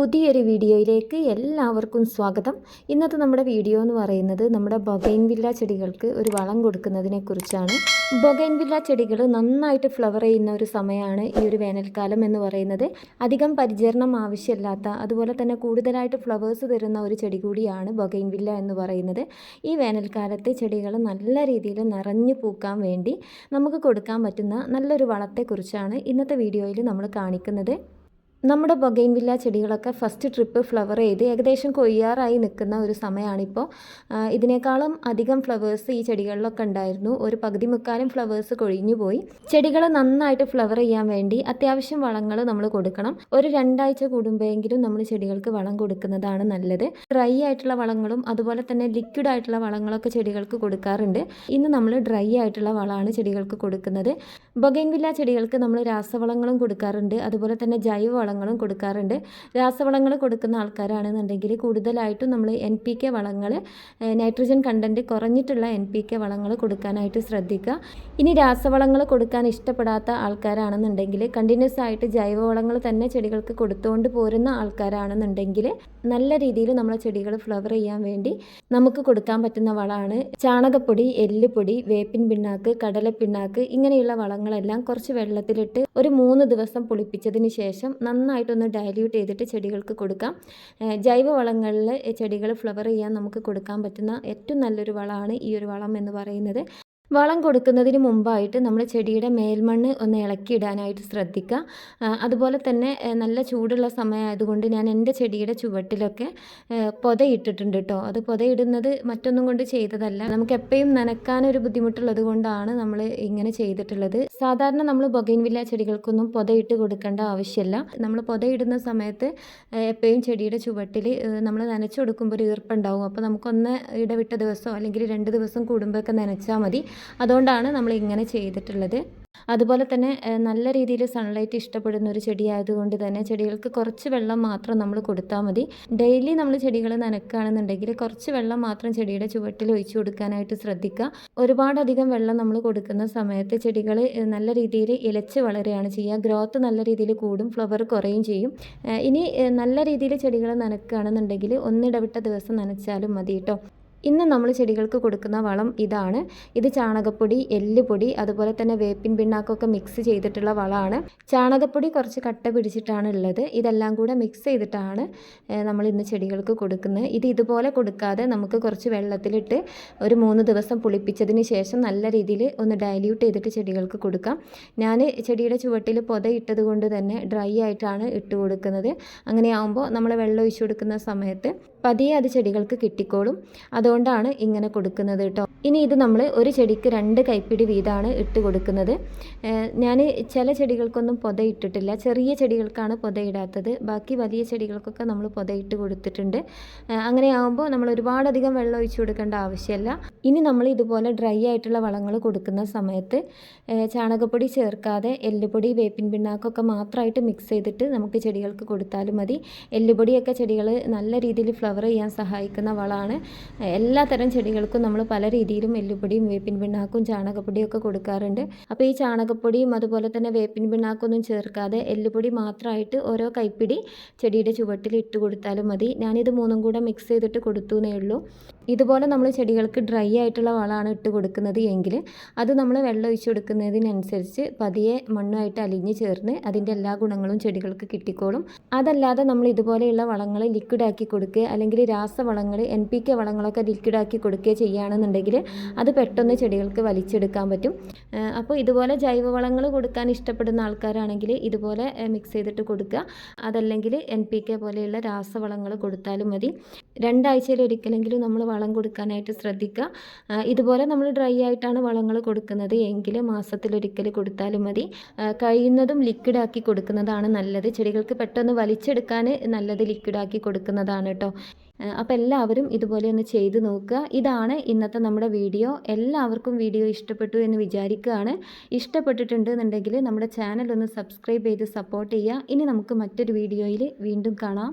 പുതിയൊരു വീഡിയോയിലേക്ക് എല്ലാവർക്കും സ്വാഗതം. ഇന്നത്തെ നമ്മുടെ വീഡിയോ എന്ന് പറയുന്നത് നമ്മുടെ ബൊഗൈൻവില്ല ചെടികൾക്ക് ഒരു വളം കൊടുക്കുന്നതിനെ കുറിച്ചാണ്. ബൊഗൈൻവില്ല ചെടികൾ നന്നായിട്ട് ഫ്ലവർ ചെയ്യുന്ന ഒരു സമയമാണ് ഈ ഒരു വേനൽക്കാലം എന്ന് പറയുന്നത്. അധികം പരിചരണം ആവശ്യമില്ലാത്ത അതുപോലെ തന്നെ കൂടുതലായിട്ട് ഫ്ലവേഴ്സ് തരുന്ന ഒരു ചെടി കൂടിയാണ് ബൊഗൈൻവില്ല എന്ന് പറയുന്നത്. ഈ വേനൽക്കാലത്ത് ചെടികൾ നല്ല രീതിയിൽ നിറഞ്ഞു പൂക്കാൻ വേണ്ടി നമുക്ക് കൊടുക്കാൻ പറ്റുന്ന നല്ലൊരു വളത്തെക്കുറിച്ചാണ് ഇന്നത്തെ വീഡിയോയിൽ നമ്മൾ കാണിക്കുന്നത്. നമ്മുടെ ബൊഗൈൻവില്ല ചെടികളൊക്കെ ഫസ്റ്റ് ട്രിപ്പ് ഫ്ലവർ ചെയ്ത് ഏകദേശം കൊയ്യാറായി നിൽക്കുന്ന ഒരു സമയമാണിപ്പോൾ ഇതിനേക്കാളും അധികം ഫ്ലവേഴ്സ് ഈ ചെടികളിലൊക്കെ ഉണ്ടായിരുന്നു. ഒരു പകുതി മുക്കാലും ഫ്ലവേഴ്സ് കൊഴിഞ്ഞു പോയി. ചെടികൾ നന്നായിട്ട് ഫ്ലവർ ചെയ്യാൻ വേണ്ടി അത്യാവശ്യം വളങ്ങൾ നമ്മൾ കൊടുക്കണം. ഒരു രണ്ടാഴ്ച കൂടുമ്പോഴെങ്കിലും നമ്മൾ ചെടികൾക്ക് വളം കൊടുക്കുന്നതാണ് നല്ലത്. ഡ്രൈ ആയിട്ടുള്ള വളങ്ങളും അതുപോലെ തന്നെ ലിക്വിഡ് ആയിട്ടുള്ള വളങ്ങളൊക്കെ ചെടികൾക്ക് കൊടുക്കാറുണ്ട്. ഇന്ന് നമ്മൾ ഡ്രൈ ആയിട്ടുള്ള വളമാണ് ചെടികൾക്ക് കൊടുക്കുന്നത്. ബൊഗൈൻവില്ല ചെടികൾക്ക് നമ്മൾ രാസവളങ്ങളും കൊടുക്കാറുണ്ട്. അതുപോലെ തന്നെ ജൈവ വളങ്ങളും കൊടുക്കാറുണ്ട്. രാസവളങ്ങൾ കൊടുക്കുന്ന ആൾക്കാരാണെന്നുണ്ടെങ്കിൽ കൂടുതലായിട്ടും നമ്മൾ എൻ പി കെ വളങ്ങൾ നൈട്രജൻ കണ്ടന്റ് കുറഞ്ഞിട്ടുള്ള എൻ പി കെ വളങ്ങൾ കൊടുക്കാനായിട്ട് ശ്രദ്ധിക്കുക. ഇനി രാസവളങ്ങൾ കൊടുക്കാൻ ഇഷ്ടപ്പെടാത്ത ആൾക്കാരാണെന്നുണ്ടെങ്കിൽ കണ്ടിന്യൂസ് ആയിട്ട് ജൈവവളങ്ങൾ തന്നെ ചെടികൾക്ക് കൊടുത്തുകൊണ്ട് പോരുന്ന ആൾക്കാരാണെന്നുണ്ടെങ്കിൽ നല്ല രീതിയിൽ നമ്മളെ ചെടികൾ ഫ്ലവർ ചെയ്യാൻ വേണ്ടി നമുക്ക് കൊടുക്കാൻ പറ്റുന്ന വളമാണ് ചാണകപ്പൊടി എല്ലുപൊടി വേപ്പിൻ പിണ്ണാക്ക് കടല പിണ്ണാക്ക് ഇങ്ങനെയുള്ള വളങ്ങളെല്ലാം കുറച്ച് വെള്ളത്തിലിട്ട് ഒരു മൂന്ന് ദിവസം പുളിപ്പിച്ചതിന് ശേഷം നന്നായിട്ടൊന്ന് ഡയല്യൂട്ട് ചെയ്തിട്ട് ചെടികൾക്ക് കൊടുക്കാം. ജൈവ വളങ്ങളിൽ ചെടികൾ ഫ്ലവർ ചെയ്യാൻ നമുക്ക് കൊടുക്കാൻ പറ്റുന്ന ഏറ്റവും നല്ലൊരു വളമാണ് ഈ ഒരു വളം എന്ന് പറയുന്നത്. വളം കൊടുക്കുന്നതിന് മുമ്പായിട്ട് നമ്മൾ ചെടിയുടെ മേൽമണ്ണ് ഒന്ന് ഇളക്കിയിടാനായിട്ട് ശ്രദ്ധിക്കുക. അതുപോലെ തന്നെ നല്ല ചൂടുള്ള സമയമായതുകൊണ്ട് ഞാൻ എന്റെ ചെടിയുടെ ചുവട്ടിലൊക്കെ പൊതയിട്ടിട്ടുണ്ട് കേട്ടോ അത് പൊതയിടുന്നത് മറ്റൊന്നും കൊണ്ട് ചെയ്തതല്ല. നമുക്ക് എപ്പോഴും നനക്കാനൊരു ബുദ്ധിമുട്ടുള്ളത് കൊണ്ടാണ് നമ്മൾ ഇങ്ങനെ ചെയ്തിട്ടുള്ളത്. സാധാരണ നമ്മൾ ബൊഗൈൻവില്ല ചെടികൾക്കൊന്നും പൊതയിട്ട് കൊടുക്കേണ്ട ആവശ്യമില്ല നമ്മൾ പൊതയിടുന്ന സമയത്ത് എപ്പോഴും ചെടിയുടെ ചുവട്ടിൽ നമ്മൾ നനച്ചു കൊടുക്കുമ്പോൾ ഒരു ഈർപ്പുണ്ടാവും. അപ്പോൾ നമുക്കൊന്ന് ഇടവിട്ട ദിവസമോ അല്ലെങ്കിൽ രണ്ട് ദിവസം കൂടുമ്പോഴൊക്കെ നനച്ചാൽ മതി. അതുകൊണ്ടാണ് നമ്മൾ ഇങ്ങനെ ചെയ്തിട്ടുള്ളത്. അതുപോലെ തന്നെ നല്ല രീതിയിൽ സൺലൈറ്റ് ഇഷ്ടപ്പെടുന്ന ഒരു ചെടിയായതുകൊണ്ട് തന്നെ ചെടികൾക്ക് കുറച്ച് വെള്ളം മാത്രം നമ്മൾ കൊടുത്താൽ മതി. ഡെയിലി നമ്മൾ ചെടികൾ നനക്കുകയാണെന്നുണ്ടെങ്കിൽ കുറച്ച് വെള്ളം മാത്രം ചെടിയുടെ ചുവട്ടിൽ ഒഴിച്ചു കൊടുക്കാനായിട്ട് ശ്രദ്ധിക്കുക. ഒരുപാടധികം വെള്ളം നമ്മൾ കൊടുക്കുന്ന സമയത്ത് ചെടികൾ നല്ല രീതിയിൽ ഇലച്ച് വളരുകയാണ് ചെയ്യുക. ഗ്രോത്ത് നല്ല രീതിയിൽ കൂടും ഫ്ലവർ കുറയും ചെയ്യും. ഇനി നല്ല രീതിയിൽ ചെടികൾ നനക്കുകയാണെന്നുണ്ടെങ്കിൽ ഒന്നിടവിട്ട ദിവസം നനച്ചാലും മതി കേട്ടോ. ഇന്ന് നമ്മൾ ചെടികൾക്ക് കൊടുക്കുന്ന വളം ഇതാണ്. ഇത് ചാണകപ്പൊടി എല്ലുപൊടി അതുപോലെ തന്നെ വേപ്പിൻ പിണ്ണാക്കൊക്കെ മിക്സ് ചെയ്തിട്ടുള്ള വളമാണ്. ചാണകപ്പൊടി കുറച്ച് കട്ട പിടിച്ചിട്ടാണ് ഉള്ളത്. ഇതെല്ലാം കൂടെ മിക്സ് ചെയ്തിട്ടാണ് നമ്മൾ ഇന്ന് ചെടികൾക്ക് കൊടുക്കുന്നത്. ഇത് ഇതുപോലെ കൊടുക്കാതെ നമുക്ക് കുറച്ച് വെള്ളത്തിലിട്ട് ഒരു മൂന്ന് ദിവസം പുളിപ്പിച്ചതിന് ശേഷം നല്ല രീതിയിൽ ഒന്ന് ഡയല്യൂട്ട് ചെയ്തിട്ട് ചെടികൾക്ക് കൊടുക്കാം. ഞാൻ ചെടിയുടെ ചുവട്ടിൽ പൊത ഇട്ടത് കൊണ്ട് തന്നെ ഡ്രൈ ആയിട്ടാണ് ഇട്ട് കൊടുക്കുന്നത്. അങ്ങനെയാവുമ്പോൾ നമ്മൾ വെള്ളം ഒഴിച്ചു കൊടുക്കുന്ന സമയത്ത് പതിയെ അത് ചെടികൾക്ക് കിട്ടിക്കോളും. അതുകൊണ്ടാണ് ഇങ്ങനെ കൊടുക്കുന്നത് കേട്ടോ ഇനി ഇത് നമ്മൾ ഒരു ചെടിക്ക് രണ്ട് കൈപ്പിടി വീതമാണ് ഇട്ട് കൊടുക്കുന്നത്. ഞാൻ ചില ചെടികൾക്കൊന്നും പൊത ഇട്ടിട്ടില്ല ചെറിയ ചെടികൾക്കാണ് പൊത ഇടാത്തത് ബാക്കി വലിയ ചെടികൾക്കൊക്കെ നമ്മൾ പൊത ഇട്ട് കൊടുത്തിട്ടുണ്ട് അങ്ങനെയാകുമ്പോൾ നമ്മൾ ഒരുപാടധികം വെള്ളം ഒഴിച്ചു കൊടുക്കേണ്ട ആവശ്യമില്ല ഇനി നമ്മൾ ഇതുപോലെ ഡ്രൈ ആയിട്ടുള്ള വളങ്ങൾ കൊടുക്കുന്ന സമയത്ത് ചാണകപ്പൊടി ചേർക്കാതെ എല്ലുപൊടി വേപ്പിൻ പിണ്ണാക്കൊക്കെ മാത്രമായിട്ട് മിക്സ് ചെയ്തിട്ട് നമുക്ക് ചെടികൾക്ക് കൊടുത്താലും മതി. എല്ലുപൊടിയൊക്കെ ചെടികൾ നല്ല രീതിയിൽ ഫ്ലവർ ചെയ്യാൻ സഹായിക്കുന്ന വളമാണ് എല്ലാ തരം ചെടികൾക്കും നമ്മൾ പല രീതിയിലും എല്ലുപൊടിയും വേപ്പിൻ പിണ്ണാക്കും ചാണകപ്പൊടിയും ഒക്കെ കൊടുക്കാറുണ്ട്. അപ്പോൾ ഈ ചാണകപ്പൊടിയും അതുപോലെ തന്നെ വേപ്പിൻ പിണ്ണാക്കൊന്നും ചേർക്കാതെ എല്ലുപൊടി മാത്രമായിട്ട് ഓരോ കൈപ്പിടി ചെടിയുടെ ചുവട്ടിൽ ഇട്ട് കൊടുത്താലും മതി. ഞാനിത് മൂന്നും കൂടെ മിക്സ് ചെയ്തിട്ട് കൊടുത്തു എന്നേ ഉള്ളൂ. ഇതുപോലെ നമ്മൾ ചെടികൾക്ക് ഡ്രൈ ആയിട്ടുള്ള വളമാണ് ഇട്ട് കൊടുക്കുന്നത് എങ്കിൽ അത് നമ്മൾ വെള്ളം ഒഴിച്ചു കൊടുക്കുന്നതിനനുസരിച്ച് പതിയെ മണ്ണുമായിട്ട് അലിഞ്ഞ് ചേർന്ന് അതിന്റെ എല്ലാ ഗുണങ്ങളും ചെടികൾക്ക് കിട്ടിക്കോളും. അതല്ലാതെ നമ്മൾ ഇതുപോലെയുള്ള വളങ്ങൾ ലിക്വിഡാക്കി കൊടുക്കുക അല്ലെങ്കിൽ രാസവളങ്ങൾ എൻ പി കെ വളങ്ങളൊക്കെ ലിക്വിഡാക്കി കൊടുക്കുകയോ ചെയ്യുകയാണെന്നുണ്ടെങ്കിൽ അത് പെട്ടെന്ന് ചെടികൾക്ക് വലിച്ചെടുക്കാൻ പറ്റും. അപ്പോൾ ഇതുപോലെ ജൈവവളങ്ങൾ കൊടുക്കാൻ ഇഷ്ടപ്പെടുന്ന ആൾക്കാരാണെങ്കിൽ ഇതുപോലെ മിക്സ് ചെയ്തിട്ട് കൊടുക്കുക. അതല്ലെങ്കിൽ എൻ പി കെ പോലെയുള്ള രാസവളങ്ങൾ കൊടുത്താലും മതി. രണ്ടാഴ്ചയിൽ ഒരിക്കലെങ്കിലും നമ്മൾ വളം കൊടുക്കാനായിട്ട് ശ്രദ്ധിക്കുക. ഇതുപോലെ നമ്മൾ ഡ്രൈ ആയിട്ടാണ് വളങ്ങൾ കൊടുക്കുന്നത്. എങ്കിൽ മാസത്തിലൊരിക്കൽ കൊടുത്താലും മതി. കഴിയുന്നതും ലിക്വിഡാക്കി കൊടുക്കുന്നതാണ് നല്ലത്. ചെടികൾക്ക് പെട്ടെന്ന് വലിച്ചെടുക്കാൻ നല്ലത് ലിക്വിഡാക്കി കൊടുക്കുന്നതാണ് കേട്ടോ. അപ്പോൾ എല്ലാവരും ഇതുപോലെ ഒന്ന് ചെയ്ത് നോക്കുക. ഇതാണ് ഇന്നത്തെ നമ്മുടെ വീഡിയോ. എല്ലാവർക്കും വീഡിയോ ഇഷ്ടപ്പെട്ടു എന്ന് വിചാരിക്കുകയാണ്. ഇഷ്ടപ്പെട്ടിട്ടുണ്ട് എന്നുണ്ടെങ്കിൽ നമ്മുടെ ചാനൽ ഒന്ന് സബ്സ്ക്രൈബ് ചെയ്ത് സപ്പോർട്ട് ചെയ്യുക. ഇനി നമുക്ക് മറ്റൊരു വീഡിയോയിൽ വീണ്ടും കാണാം.